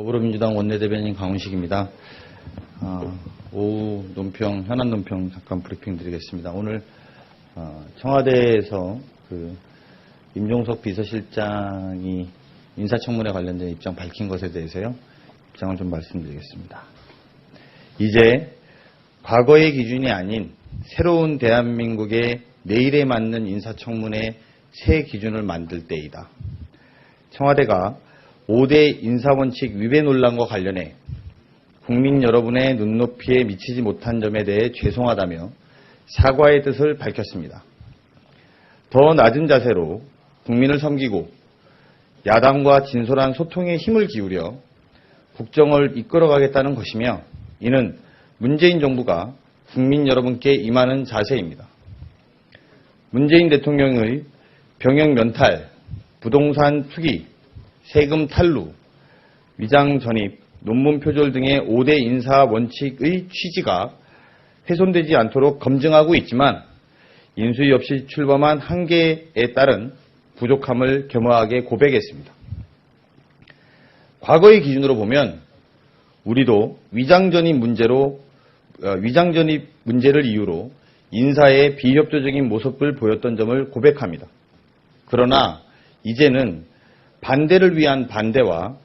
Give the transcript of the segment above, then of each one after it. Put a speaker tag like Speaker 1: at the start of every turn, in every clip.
Speaker 1: 더불어민주당 원내대변인 강훈식입니다. 어, 오후 논평, 현안 논평 잠깐 브리핑 드리겠습니다. 오늘 어, 청와대에서 그 임종석 비서실장이 인사청문회 관련된 입장 밝힌 것에 대해서요. 입장을 좀 말씀드리겠습니다. 이제 과거의 기준이 아닌 새로운 대한민국의 내일에 맞는 인사청문회 새 기준을 만들 때이다. 청와대가 5대 인사원칙 위배 논란과 관련해 국민 여러분의 눈높이에 미치지 못한 점에 대해 죄송하다며 사과의 뜻을 밝혔습니다. 더 낮은 자세로 국민을 섬기고 야당과 진솔한 소통에 힘을 기울여 국정을 이끌어가겠다는 것이며 이는 문재인 정부가 국민 여러분께 임하는 자세입니다. 문재인 대통령의 병역 면탈, 부동산 투기, 세금 탈루, 위장 전입, 논문 표절 등의 5대 인사 원칙의 취지가 훼손되지 않도록 검증하고 있지만 인수위 없이 출범한 한계에 따른 부족함을 겸허하게 고백했습니다. 과거의 기준으로 보면 우리도 위장전입 문제로 어, 위장전입 문제를 이유로 인사의 비협조적인 모습을 보였던 점을 고백합니다. 그러나 이제는 반대를 위한 반대와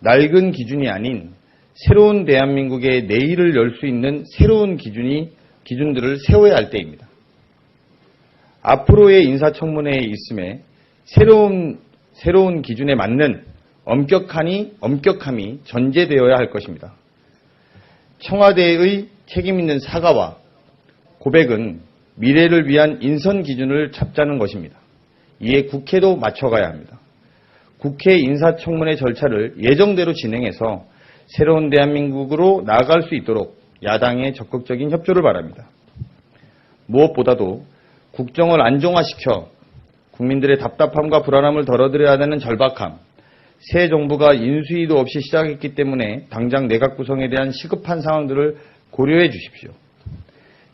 Speaker 1: 낡은 기준이 아닌 새로운 대한민국의 내일을 열 수 있는 새로운 기준이 기준들을 세워야 할 때입니다. 앞으로의 인사청문회에 있음에 새로운 새로운 기준에 맞는 엄격하니 엄격함이 전제되어야 할 것입니다. 청와대의 책임 있는 사과와 고백은 미래를 위한 인선 기준을 잡자는 것입니다. 이에 국회도 맞춰가야 합니다. 국회 인사청문회 절차를 예정대로 진행해서 새로운 대한민국으로 나아갈 수 있도록 야당의 적극적인 협조를 바랍니다. 무엇보다도 국정을 안정화시켜 국민들의 답답함과 불안함을 덜어드려야 되는 절박함, 새 정부가 인수위도 없이 시작했기 때문에 당장 내각 구성에 대한 시급한 상황들을 고려해 주십시오.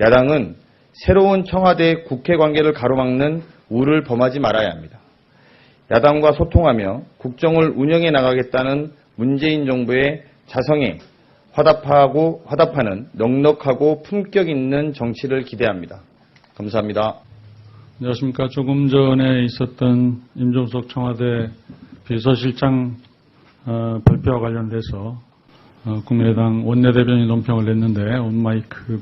Speaker 1: 야당은 새로운 청와대 국회 관계를 가로막는 우를 범하지 말아야 합니다. 야당과 소통하며 국정을 운영해 나가겠다는 문재인 정부의 자성에 화답하고 화답하는 넉넉하고 품격 있는 정치를 기대합니다. 감사합니다.
Speaker 2: 안녕하십니까. 조금 전에 있었던 임종석 청와대 비서실장 어, 발표와 관련돼서 어, 국민의당 원내대변인 논평을 냈는데 온마이크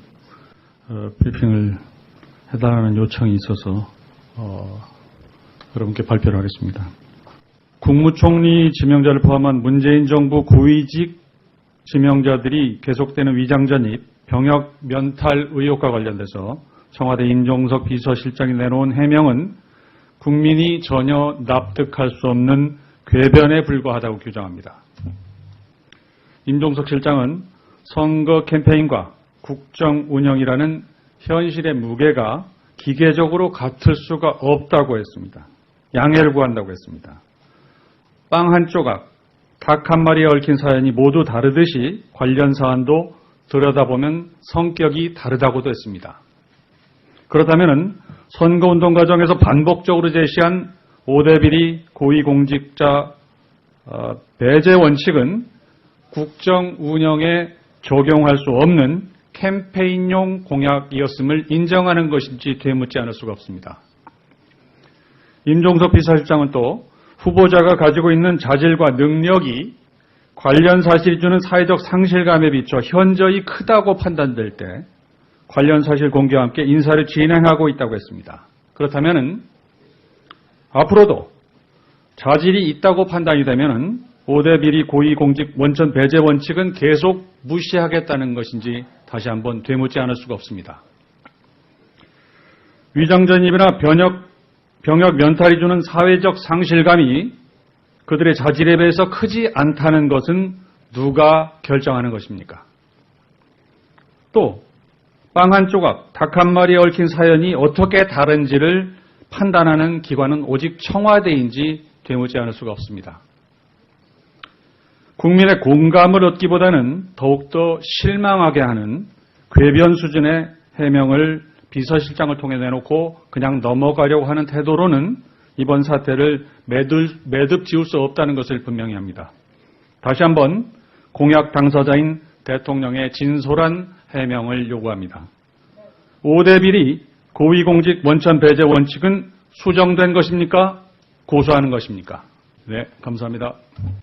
Speaker 2: 어, 브리핑을 해달라는 요청이 있어서 어, 여러분께 발표를 하겠습니다. 국무총리 지명자를 포함한 문재인 정부 고위직 지명자들이 계속되는 위장전입, 병역 면탈 의혹과 관련돼서 청와대 임종석 비서실장이 내놓은 해명은 국민이 전혀 납득할 수 없는 궤변에 불과하다고 규정합니다. 임종석 실장은 선거 캠페인과 국정 운영이라는 현실의 무게가 기계적으로 같을 수가 없다고 했습니다. 양해를 구한다고 했습니다. 빵 한 조각, 닭 한 마리에 얽힌 사연이 모두 다르듯이 관련 사안도 들여다보면 성격이 다르다고도 했습니다. 그렇다면 선거운동 과정에서 반복적으로 제시한 5대 비리 고위공직자 어, 배제 원칙은 국정 운영에 적용할 수 없는 캠페인용 공약이었음을 인정하는 것인지 되묻지 않을 수가 없습니다. 임종석 비서실장은 또 후보자가 가지고 있는 자질과 능력이 관련 사실이 주는 사회적 상실감에 비춰 현저히 크다고 판단될 때 관련 사실 공개와 함께 인사를 진행하고 있다고 했습니다. 그렇다면 앞으로도 자질이 있다고 판단이 되면 5대 비리 고위공직 원천 배제 원칙은 계속 무시하겠다는 것인지 다시 한번 되묻지 않을 수가 없습니다. 위장전입이나 병역, 병역 면탈이 주는 사회적 상실감이 그들의 자질에 비해서 크지 않다는 것은 누가 결정하는 것입니까? 또, 빵 한 조각, 닭 한 마리에 얽힌 사연이 어떻게 다른지를 판단하는 기관은 오직 청와대인지 되묻지 않을 수가 없습니다. 국민의 공감을 얻기보다는 더욱더 실망하게 하는 궤변 수준의 해명을 비서실장을 통해 내놓고 그냥 넘어가려고 하는 태도로는 이번 사태를 매듭, 매듭 지울 수 없다는 것을 분명히 합니다. 다시 한번 공약 당사자인 대통령의 진솔한 해명을 요구합니다. 5대 비리 고위공직 원천 배제 원칙은 수정된 것입니까? 고수하는 것입니까? 네, 감사합니다.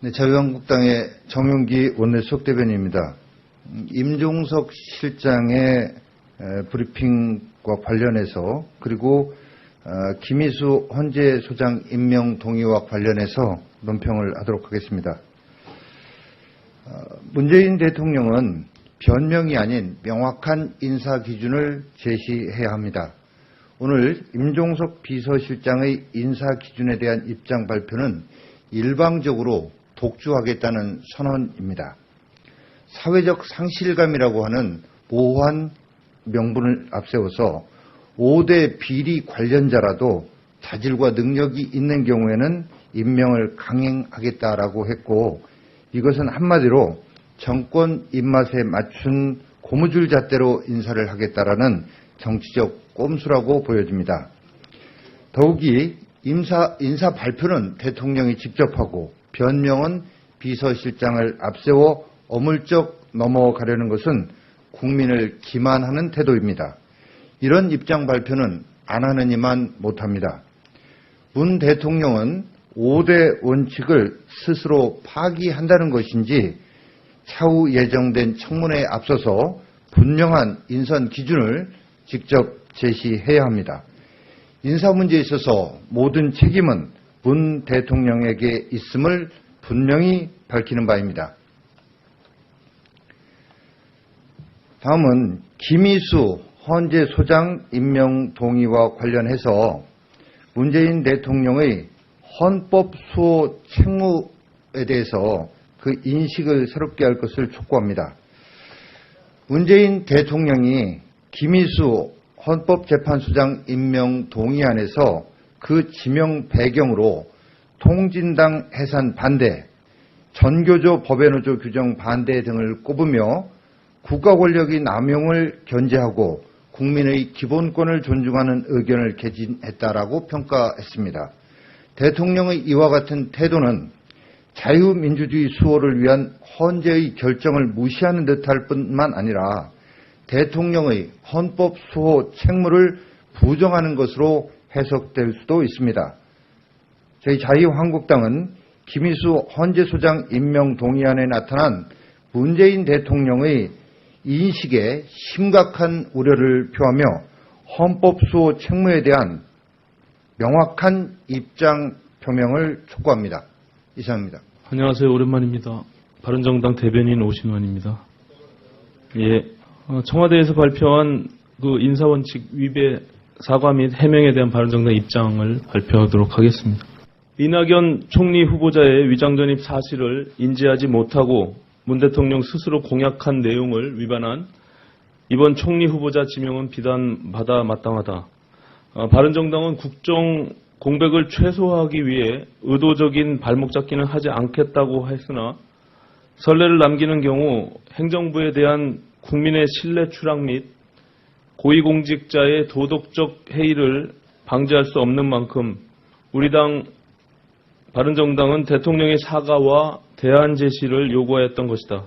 Speaker 3: 네, 자유한국당의 정용기 원내수석 대변인입니다. 음, 임종석 실장의 에, 브리핑 과 관련해서 그리고 어, 김희수 헌재 소장 임명 동의와 관련해서 논평을 하도록 하겠습니다. 어, 문재인 대통령은 변명이 아닌 명확한 인사 기준을 제시해야 합니다. 오늘 임종석 비서실장의 인사 기준에 대한 입장 발표는 일방적으로 독주하겠다는 선언입니다. 사회적 상실감이라고 하는 모호한 명분을 앞세워서 5대 비리 관련자라도 자질과 능력이 있는 경우에는 임명을 강행하겠다라고 했고 이것은 한마디로 정권 입맛에 맞춘 고무줄 잣대로 인사를 하겠다라는 정치적 꼼수라고 보여집니다. 더욱이 인사, 인사 발표는 대통령이 직접 하고 변명은 비서실장을 앞세워 어물쩍 넘어가려는 것은 국민을 기만하는 태도입니다. 이런 입장 발표는 안 하느니만 못합니다. 문 대통령은 5대 원칙을 스스로 파기한다는 것인지 차후 예정된 청문회에 앞서서 분명한 인선 기준을 직접 제시해야 합니다. 인사 문제에 있어서 모든 책임은 문 대통령에게 있음을 분명히 밝히는 바입니다. 다음은 김희수 헌재 소장 임명 동의와 관련해서 문재인 대통령의 헌법 수호 책무에 대해서 그 인식을 새롭게 할 것을 촉구합니다. 문재인 대통령이 김희수 헌법재판소장 임명 동의안에서 그 지명 배경으로 통진당 해산 반대, 전교조 법외노조 규정 반대 등을 꼽으며 국가 권력이 남용을 견제하고 국민의 기본권을 존중하는 의견을 개진했다라고 평가했습니다. 대통령의 이와 같은 태도는 자유민주주의 수호를 위한 헌재의 결정을 무시하는 듯할 뿐만 아니라 대통령의 헌법 수호 책무를 부정하는 것으로 해석될 수도 있습니다. 저희 자유한국당은 김희수 헌재소장 임명 동의안에 나타난 문재인 대통령의 인식에 심각한 우려를 표하며 헌법 수호 책무에 대한 명확한 입장 표명을 촉구합니다. 이상입니다.
Speaker 4: 안녕하세요. 오랜만입니다. 바른정당 대변인 오신원입니다. 예, 어, 청와대에서 발표한 그 인사원칙 위배 사과 및 해명에 대한 바른정당 입장을 발표하도록 하겠습니다. 이낙연 총리 후보자의 위장 전입 사실을 인지하지 못하고 문 대통령 스스로 공약한 내용을 위반한 이번 총리 후보자 지명은 비난받아 마땅하다. 어, 바른정당은 국정 공백을 최소화하기 위해 의도적인 발목 잡기는 하지 않겠다고 했으나 선례를 남기는 경우 행정부에 대한 국민의 신뢰 추락 및 고위공직자의 도덕적 해이를 방지할 수 없는 만큼 우리 당 바른정당은 대통령의 사과와 대안 제시를 요구하였던 것이다.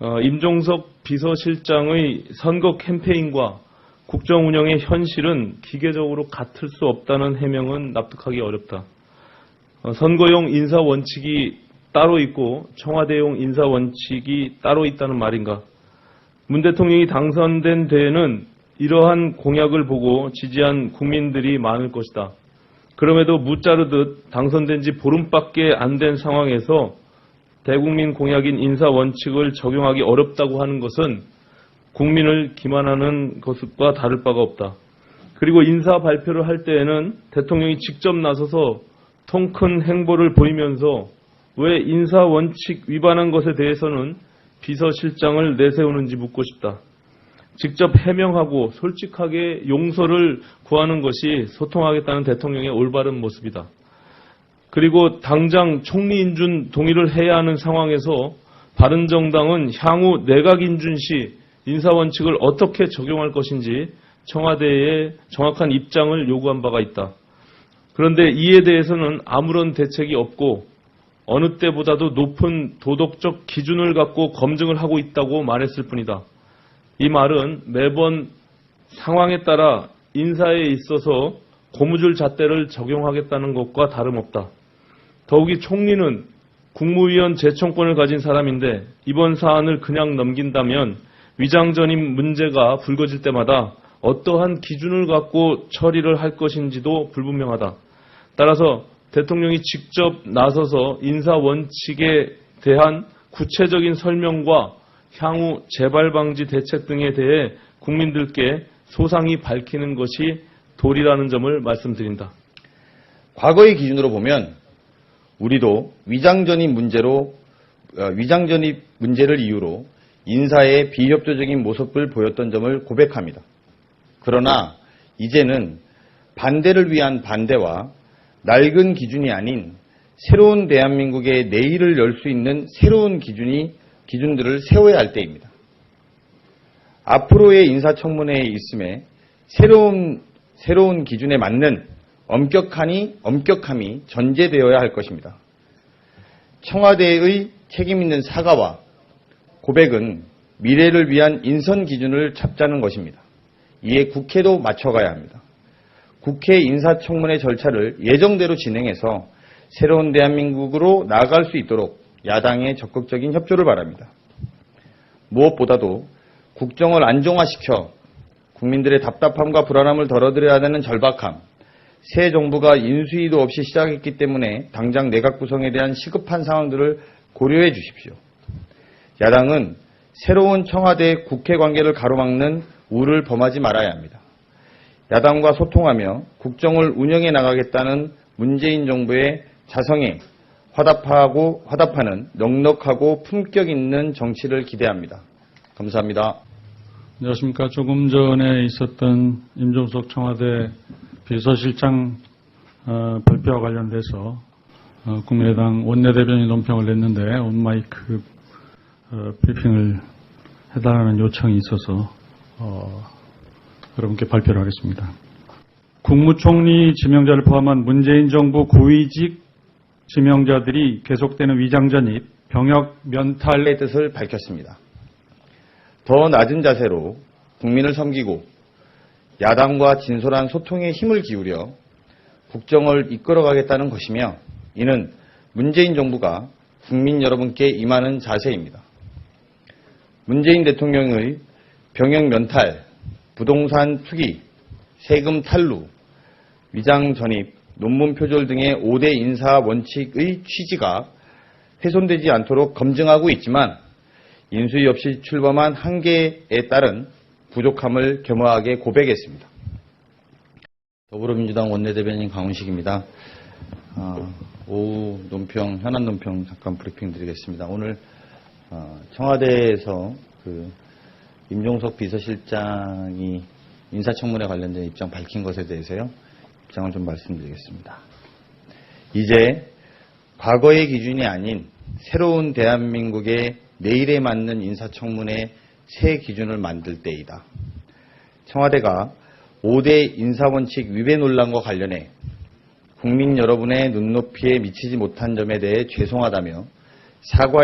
Speaker 4: 어, 임종석 비서실장의 선거 캠페인과 국정 운영의 현실은 기계적으로 같을 수 없다는 해명은 납득하기 어렵다. 어, 선거용 인사 원칙이 따로 있고 청와대용 인사 원칙이 따로 있다는 말인가? 문 대통령이 당선된 데에는 이러한 공약을 보고 지지한 국민들이 많을 것이다. 그럼에도 무자르듯 당선된 지 보름밖에 안 된 상황에서 대국민 공약인 인사 원칙을 적용하기 어렵다고 하는 것은 국민을 기만하는 것과 다를 바가 없다. 그리고 인사 발표를 할 때에는 대통령이 직접 나서서 통 큰 행보를 보이면서 왜 인사 원칙 위반한 것에 대해서는 비서실장을 내세우는지 묻고 싶다. 직접 해명하고 솔직하게 용서를 구하는 것이 소통하겠다는 대통령의 올바른 모습이다. 그리고 당장 총리 인준 동의를 해야 하는 상황에서 바른정당은 향후 내각 인준 시 인사 원칙을 어떻게 적용할 것인지 청와대에 정확한 입장을 요구한 바가 있다. 그런데 이에 대해서는 아무런 대책이 없고 어느 때보다도 높은 도덕적 기준을 갖고 검증을 하고 있다고 말했을 뿐이다. 이 말은 매번 상황에 따라 인사에 있어서 고무줄 잣대를 적용하겠다는 것과 다름없다. 더욱이 총리는 국무위원 재청권을 가진 사람인데 이번 사안을 그냥 넘긴다면 위장전입 문제가 불거질 때마다 어떠한 기준을 갖고 처리를 할 것인지도 불분명하다. 따라서 대통령이 직접 나서서 인사 원칙에 대한 구체적인 설명과 향후 재발 방지 대책 등에 대해 국민들께 소상히 밝히는 것이 도리라는 점을 말씀드린다.
Speaker 1: 과거의 기준으로 보면 우리도 위장전입 문제로 어, 위장전입 문제를 이유로 인사에 비협조적인 모습을 보였던 점을 고백합니다. 그러나 이제는 반대를 위한 반대와 낡은 기준이 아닌 새로운 대한민국의 내일을 열 수 있는 새로운 기준이 기준들을 세워야 할 때입니다. 앞으로의 인사청문회에 있음에 새로운 새로운 기준에 맞는 엄격하니 엄격함이 전제되어야 할 것입니다. 청와대의 책임 있는 사과와 고백은 미래를 위한 인선 기준을 잡자는 것입니다. 이에 국회도 맞춰가야 합니다. 국회 인사청문회 절차를 예정대로 진행해서 새로운 대한민국으로 나아갈 수 있도록 야당의 적극적인 협조를 바랍니다. 무엇보다도 국정을 안정화시켜 국민들의 답답함과 불안함을 덜어드려야 하는 절박함, 새 정부가 인수위도 없이 시작했기 때문에 당장 내각 구성에 대한 시급한 상황들을 고려해 주십시오. 야당은 새로운 청와대 국회 관계를 가로막는 우를 범하지 말아야 합니다. 야당과 소통하며 국정을 운영해 나가겠다는 문재인 정부의 자성에 화답하고 화답하는 넉넉하고 품격 있는 정치를 기대합니다. 감사합니다.
Speaker 2: 안녕하십니까. 조금 전에 있었던 임종석 청와대 비서실장 어, 발표와 관련돼서 어, 국민의당 원내대변인 논평을 냈는데 온마이크 어, 브리핑을 해달라는 요청이 있어서 어, 여러분께 발표를 하겠습니다. 국무총리 지명자를 포함한 문재인 정부 고위직 지명자들이 계속되는 위장전입, 병역 면탈
Speaker 1: 의 뜻을 밝혔습니다. 더 낮은 자세로 국민을 섬기고 야당과 진솔한 소통에 힘을 기울여 국정을 이끌어가겠다는 것이며 이는 문재인 정부가 국민 여러분께 임하는 자세입니다. 문재인 대통령의 병역 면탈, 부동산 투기, 세금 탈루, 위장 전입, 논문 표절 등의 5대 인사 원칙의 취지가 훼손되지 않도록 검증하고 있지만 인수위 없이 출범한 한계에 따른 부족함을 겸허하게 고백했습니다. 더불어민주당 원내대변인 강훈식입니다. 어, 오후 논평, 현안 논평 잠깐 브리핑 드리겠습니다. 오늘 어, 청와대에서 그 임종석 비서실장이 인사청문회 관련된 입장 밝힌 것에 대해서요. 입장을 좀 말씀드리겠습니다. 이제 과거의 기준이 아닌 새로운 대한민국의 내일에 맞는 인사청문회 새 기준을 만들 때이다. 청와대가 5대 인사원칙 위배 논란과 관련해 국민 여러분의 눈높이에 미치지 못한 점에 대해 죄송하다며 사과